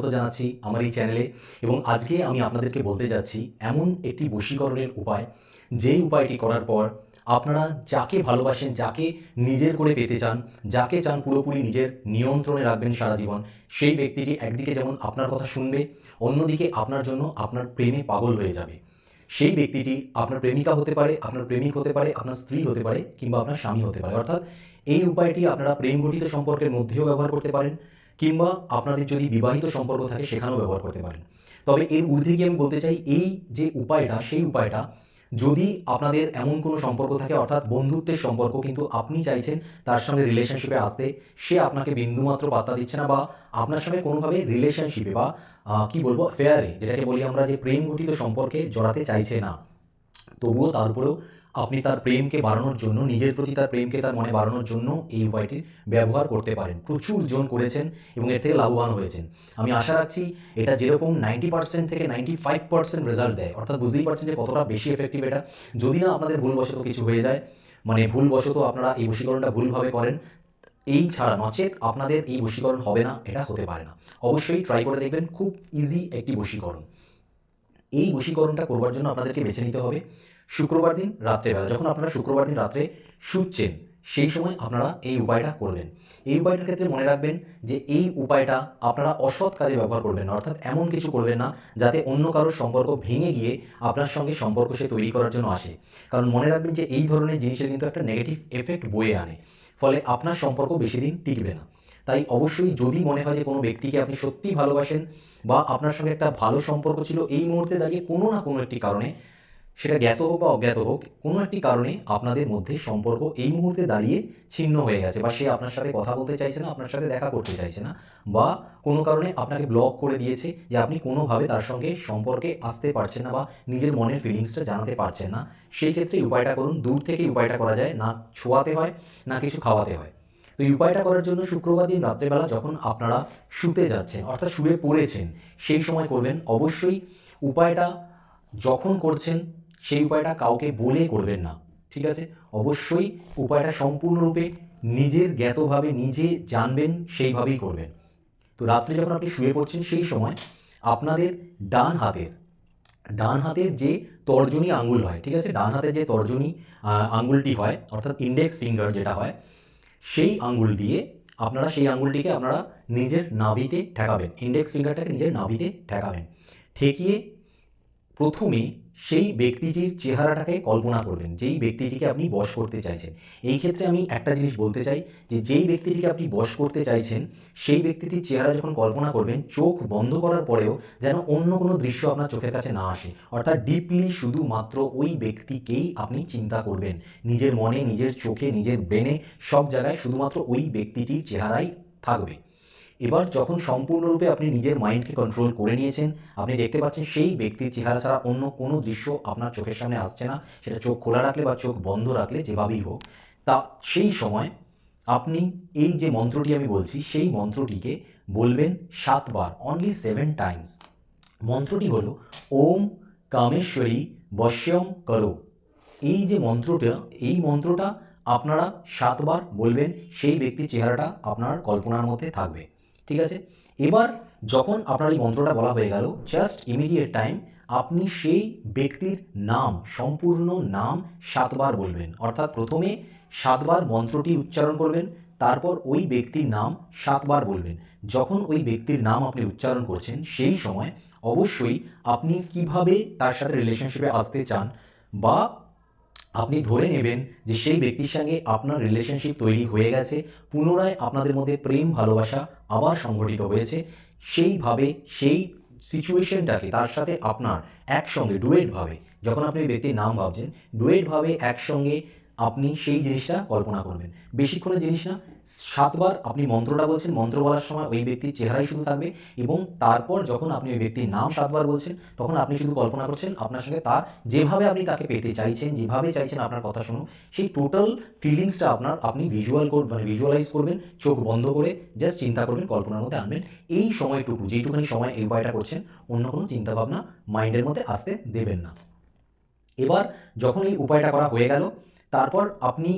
স্বাগত জানাচ্ছি আমার এই চ্যানেলে এবং আজকে আমি আপনাদেরকে বলতে যাচ্ছি এমন একটি বশীকরণের উপায়। যেই উপায়টি করার পর আপনারা যাকে ভালোবাসেন, যাকে নিজের করে পেতে চান, যাকে চান পুরোপুরি নিজের নিয়ন্ত্রণে রাখবেন সারা জীবন, সেই ব্যক্তিটি একদিকে যেমন আপনার কথা শুনবে, অন্যদিকে আপনার জন্য আপনার প্রেমে পাগল হয়ে যাবে। সেই ব্যক্তিটি আপনার প্রেমিকা হতে পারে, আপনার প্রেমিক হতে পারে, আপনার স্ত্রী হতে পারে কিংবা আপনার স্বামী হতে পারে। অর্থাৎ এই উপায়টি আপনারা প্রেম গঠিত সম্পর্কের মধ্যেও ব্যবহার করতে পারেন কিংবা আপনাদের যদি বিবাহিত সম্পর্ক থাকে, সেখানেও ব্যবহার করতে পারেন। তবে এর ঊর্ধ্বে গিয়ে আমি বলতে চাই, এই যে উপায়টা, সেই উপায়টা, যদি আপনাদের এমন কোনো সম্পর্ক থাকে, অর্থাৎ বন্ধুত্বের সম্পর্ক, কিন্তু আপনি চাইছেন তার সঙ্গে রিলেশনশিপে আসতে, সে আপনাকে বিন্দুমাত্র পাত্তা দিচ্ছে না বা আপনার সঙ্গে কোনোভাবে রিলেশনশিপে বা কি বলব ফেয়ারে যেটাকে বলি আমরা যে প্রেম গঠিত সম্পর্কে জড়াতে চাইছে না, তবুও তারপরেও আপনি তার প্রেমকে বাড়ানোর জন্য, নিজের প্রতি তার প্রেমকে তার মনে বাড়ানোর জন্য এই উপায়টির ব্যবহার করতে পারেন। প্রচুর জন করেছেন এবং এর থেকে লাভবান হয়েছেন। আমি আশা রাখছি এটা যেরকম নাইনটি পার্সেন্ট থেকে নাইনটি ফাইভ পার্সেন্ট রেজাল্ট দেয়, অর্থাৎ বুঝতেই পারছেন যে কতটা বেশি এফেক্টিভ এটা। যদি না আপনাদের ভুলবশত কিছু হয়ে যায় মানে ভুলবশত আপনারা এই বশীকরণটা ভুলভাবে করেন, এই ছাড়া নচেত আপনাদের এই বশীকরণ হবে না, এটা হতে পারে না। অবশ্যই ট্রাই করে দেখবেন, খুব ইজি একটি বশীকরণ। এই বশীকরণটা করবার জন্য আপনাদেরকে বেছে নিতে হবে। শুক্রবার দিন রাত্রেবেলা যখন আপনারা শুক্রবার দিন রাত্রে শুচ্ছেন, সেই সময় আপনারা এই উপায়টা করবেন। এই উপায়টার ক্ষেত্রে মনে রাখবেন যে এই উপায়টা আপনারা অসৎ কাজে ব্যবহার করবেন না, অর্থাৎ এমন কিছু করবেন না যাতে অন্য কারোর সম্পর্ক ভেঙে গিয়ে আপনার সঙ্গে সম্পর্ক সে তৈরি করার জন্য আসে। কারণ মনে রাখবেন যে এই ধরনের জিনিসের কিন্তু একটা নেগেটিভ এফেক্ট বয়ে আনে, ফলে আপনার সম্পর্ক বেশি দিন টিকবে না। তাই অবশ্যই যদি মনে হয় যে কোনো ব্যক্তিকে আপনি সত্যিই ভালোবাসেন বা আপনার সঙ্গে একটা ভালো সম্পর্ক ছিল, এই মুহূর্তে দাঁড়িয়ে কোনো না কোনো একটি কারণে সেটা জ্ঞাত হোক বা অজ্ঞাত হোক, কোনো একটি কারণে আপনাদের মধ্যে সম্পর্ক এই মুহূর্তে দাঁড়িয়ে ছিন্ন হয়ে গেছে বা সে আপনার সাথে কথা বলতে চাইছে না, আপনার সাথে দেখা করতে চাইছে না বা কোনো কারণে আপনাকে ব্লক করে দিয়েছে যে আপনি কোনোভাবে তার সঙ্গে সম্পর্কে আসতে পারছেন না বা নিজের মনের ফিলিংসটা জানাতে পারছেন না। সেই ক্ষেত্রে উপায়টা করুন, দূর থেকে উপায়টা করা যায়, না ছোঁয়াতে হয়, না কিছু খাওয়াতে হয়। তো এই উপায়টা করার জন্য শুক্রবার দিন রাত্রেবেলা যখন আপনারা শুতে যাচ্ছেন, অর্থাৎ শুয়ে পড়েছেন, সেই সময় করবেন। অবশ্যই উপায়টা যখন করছেন সেই উপায়টা কাউকে বলে করবেন না, ঠিক আছে? অবশ্যই উপায়টা সম্পূর্ণরূপে নিজের জ্ঞাতভাবে নিজে জানবেন, সেইভাবেই করবেন। তো রাত্রে যখন আপনি শুয়ে পড়ছেন, সেই সময় আপনাদের ডান হাতের ডান হাতের যে তর্জনী আঙ্গুল হয়, ঠিক আছে? ডান হাতের যে তর্জনী আঙ্গুলটি হয়, অর্থাৎ ইন্ডেক্স ফিঙ্গার যেটা হয়, সেই আঙ্গুল দিয়ে আপনারা সেই আঙ্গুলটিকে আপনারা নিজের নাভিতে ঠেকাবেন। ইন্ডেক্স ফিঙ্গারটাকে নিজের নাভিতে ঠেকাবেন। ঠেকিয়ে প্রথমে সেই ব্যক্তিটির চেহারাটাকে কল্পনা করবেন, যেই ব্যক্তিটিকে আপনি বশ করতে চাইছেন। এই ক্ষেত্রে আমি একটা জিনিস বলতে চাই যে, যেই ব্যক্তিটিকে আপনি বশ করতে চাইছেন, সেই ব্যক্তিটির চেহারা যখন কল্পনা করবেন, চোখ বন্ধ করার পরেও যেন অন্য কোনো দৃশ্য আপনার চোখের কাছে না আসে। অর্থাৎ ডিপলি শুধুমাত্র ওই ব্যক্তিকেই আপনি চিন্তা করবেন। নিজের মনে, নিজের চোখে, নিজের ব্রেনে সব জায়গায় শুধুমাত্র ওই ব্যক্তিটির চেহারাই থাকবে। এবার যখন সম্পূর্ণরূপে আপনি নিজের মাইন্ডকে কন্ট্রোল করে নিয়েছেন, আপনি দেখতে পাচ্ছেন সেই ব্যক্তির চেহারা ছাড়া অন্য কোনো দৃশ্য আপনার চোখের সামনে আসছে না। সেটা চোখ খোলা রাখলে বা চোখ বন্ধ রাখলে যেভাবেই হোক, তা সেই সময় আপনি এই যে মন্ত্রটি আমি বলছি, সেই মন্ত্রটিকে বলবেন সাতবার অনলি সেভেন টাইমস মন্ত্রটি হলো, ওম কামেশ্বরী বশ্যম করো। এই যে মন্ত্রটা, এই মন্ত্রটা আপনারা সাতবার বলবেন, সেই ব্যক্তির চেহারাটা আপনার কল্পনার মধ্যে থাকবে। ঠিক আছে? এবার যখন আপনার এই মন্ত্রটা বলা হয়ে গেল জাস্ট ইমিডিয়েট টাইম আপনি সেই ব্যক্তির নাম, সম্পূর্ণ নাম সাতবার বলবেন। অর্থাৎ প্রথমে সাতবার মন্ত্রটি উচ্চারণ করবেন, তারপর ওই ব্যক্তির নাম সাতবার বলবেন। যখন ওই ব্যক্তির নাম আপনি উচ্চারণ করছেন, সেই সময় অবশ্যই আপনি কীভাবে তার সাথে রিলেশনশিপে আসতে চান বা আপনি ধরে নেবেন যে সেই ব্যক্তির সঙ্গে আপনার রিলেশনশিপ তৈরি হয়ে গেছে, পুনরায় আপনাদের মধ্যে প্রেম, ভালোবাসা আবার সংঘটিত হয়েছে। সেইভাবে সেই সিচুয়েশনটাকে তার সাথে আপনার একসঙ্গে ডুয়েটভাবে যখন আপনি ব্যক্তির নাম ভাবছেন ডুয়েটভাবে একসঙ্গে আপনি সেই জিনিসটা কল্পনা করবেন। বেশিক্ষণের জিনিস না। সাতবার আপনি মন্ত্রটা বলছেন, মন্ত্র বলার সময় ওই ব্যক্তির চেহারাই শুধু থাকবে এবং তারপর যখন আপনি ওই ব্যক্তির নাম সাতবার বলছেন, তখন আপনি শুধু কল্পনা করছেন আপনার সঙ্গে তার যেভাবে আপনি তাকে পেতে চাইছেন, যেভাবে চাইছেন আপনার কথা শুনুন, সেই টোটাল ফিলিংসটা আপনার আপনি ভিজুয়াল কর মানে ভিজুয়ালাইজ করবেন, চোখ বন্ধ করে জাস্ট চিন্তা করবেন, কল্পনার মধ্যে আনবেন। এই সময়টুকু, যেইটুখানি সময় এই উপায়টা করছেন, অন্য কোনো চিন্তাভাবনা মাইন্ডের মধ্যে আসতে দেবেন না। এবার যখন এই উপায়টা করা হয়ে গেল তারপর আপনি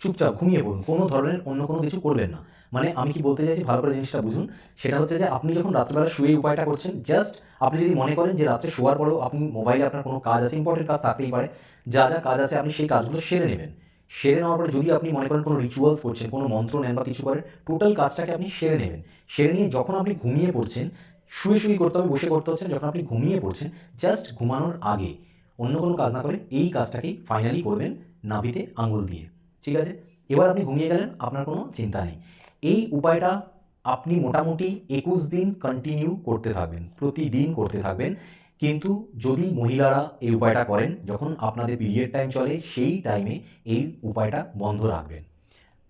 চুপচাপ ঘুমিয়ে পড়ুন। কোনো ধরনের অন্য কোনো কিছু করবেন না। মানে আমি কি বলতে চাইছি, ভালো করে জিনিসটা বুঝুন। সেটা হচ্ছে যে আপনি যখন রাত্রিবেলা শুয়ে উপায়টা করছেন জাস্ট আপনি যদি মনে করেন যে রাত্রে শোয়ার পরেও আপনি মোবাইলে আপনার কোনো কাজ আছে ইম্পর্টেন্ট কাজ থাকতেই পারে, যা যা কাজ আছে আপনি সেই কাজগুলো সেরে নেবেন। সেরে নেওয়ার পরে যদি আপনি মনে করেন কোনো রিচুয়ালস করছেন, কোনো মন্ত্র নেন বা কিছু করেন টোটাল কাজটাকে আপনি সেরে নেবেন। সেরে নিয়ে যখন আপনি ঘুমিয়ে পড়ছেন, শুয়ে শুয়ে করতে হবে, বসে করতে হচ্ছে, যখন আপনি ঘুমিয়ে পড়ছেন জাস্ট ঘুমানোর আগে অন্য কোনো কাজ না করে এই কাজটাকেই ফাইনালি করবেন। নাভিতে আঙুল দিয়ে। ঠিক আছে? এবার আপনি ঘুমিয়ে গেলেন, আপনার কোনো চিন্তা নেই। এই উপায়টা আপনি মোটামুটি একুশ দিন কন্টিনিউ করতে থাকবেন, প্রতিদিন করতে থাকবেন। কিন্তু যদি মহিলারা এই উপায়টা করেন, যখন আপনাদের পিরিয়ড টাইম চলে, সেই টাইমে এই উপায়টা বন্ধ রাখবেন।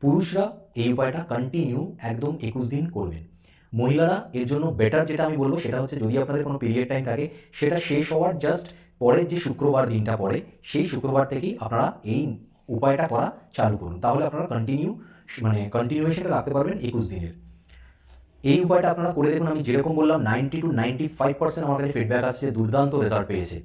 পুরুষরা এই উপায়টা কন্টিনিউ একদম একুশ দিন করবেন। মহিলারা এর জন্য বেটার যেটা আমি বলব, সেটা হচ্ছে যদি আপনাদের কোনো পিরিয়ড টাইম থাকে, সেটা শেষ হওয়ার জাস্ট পরের যে শুক্রবার দিনটা পড়ে, সেই শুক্রবার থেকেই আপনারা এই উপায়টা করা চালু করুন। তাহলে আপনারা কন্টিনিউ মানে কন্টিনিউয়েশনটা রাখতে পারবেন একুশ দিনের। এই উপায়টা আপনারা করে দেখুন, আমি যেরকম বললাম ninety to ninety five percent আমার কাছে ফিডব্যাক আসছে, দুর্দান্ত রেজাল্ট পেয়েছে।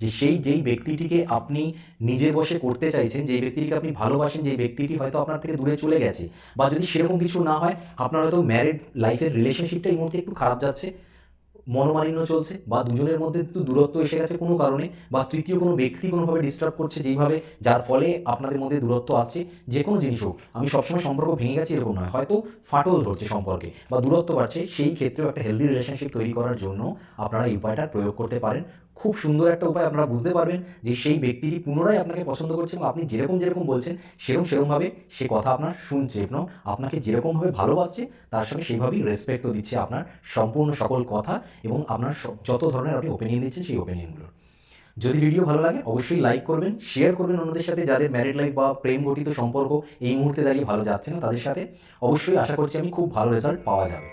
যে সেই, যেই ব্যক্তিটিকে আপনি নিজে বসে করতে চাইছেন, যেই ব্যক্তিটিকে আপনি ভালোবাসেন, যেই ব্যক্তিটি হয়তো আপনার থেকে দূরে চলে গেছে, বা যদি সেরকম কিছু না হয়, আপনার হয়তো ম্যারিড লাইফের রিলেশনশিপটা এই মুহূর্তে একটু খারাপ যাচ্ছে মনোমালিন্য চলছে বা দুজনের মধ্যে একটু দূরত্ব এসে গেছে কোনো কারণে বা তৃতীয় কোনো ব্যক্তি কোনোভাবে ডিস্টার্ব করছে যেইভাবে, যার ফলে আপনাদের মধ্যে দূরত্ব আসছে, যে কোনো জিনিস হোক, আমি সবসময় সম্পর্ক ভেঙে গেছে এরকম নয়। হয়তো ফাটল ধরছে সম্পর্কে বা দূরত্ব বাড়ছে, সেই ক্ষেত্রেও একটা হেলদি রিলেশনশিপ তৈরি করার জন্য আপনারা এই উপায়টা প্রয়োগ করতে পারেন। খুব সুন্দর একটা উপায় আপনারা বুঝতে পারবেন যে সেই ব্যক্তিটি পুনরায় আপনাকে পছন্দ করছে এবং আপনি যেরকম যেরকম বলছেন, সেরকম সেরকমভাবে সে কথা আপনার শুনছে এবং আপনাকে যেরকমভাবে ভালোবাসছে, তার সঙ্গে সেইভাবেই রেসপেক্টও দিচ্ছে আপনার সম্পূর্ণ সকল কথা এবং আপনার যত ধরনের আপনি ওপিনিয়ন দিচ্ছেন সেই ওপিনিয়নগুলোর যদি ভিডিও ভালো লাগে, অবশ্যই লাইক করবেন শেয়ার করবেন অন্যদের সাথে যাদের ম্যারিড লাইফ বা প্রেম গঠিত সম্পর্ক এই মুহূর্তে দাঁড়িয়ে ভালো যাচ্ছে না তাদের সাথে। অবশ্যই আশা করছি আমি খুব ভালো রেজাল্ট পাওয়া যাবে।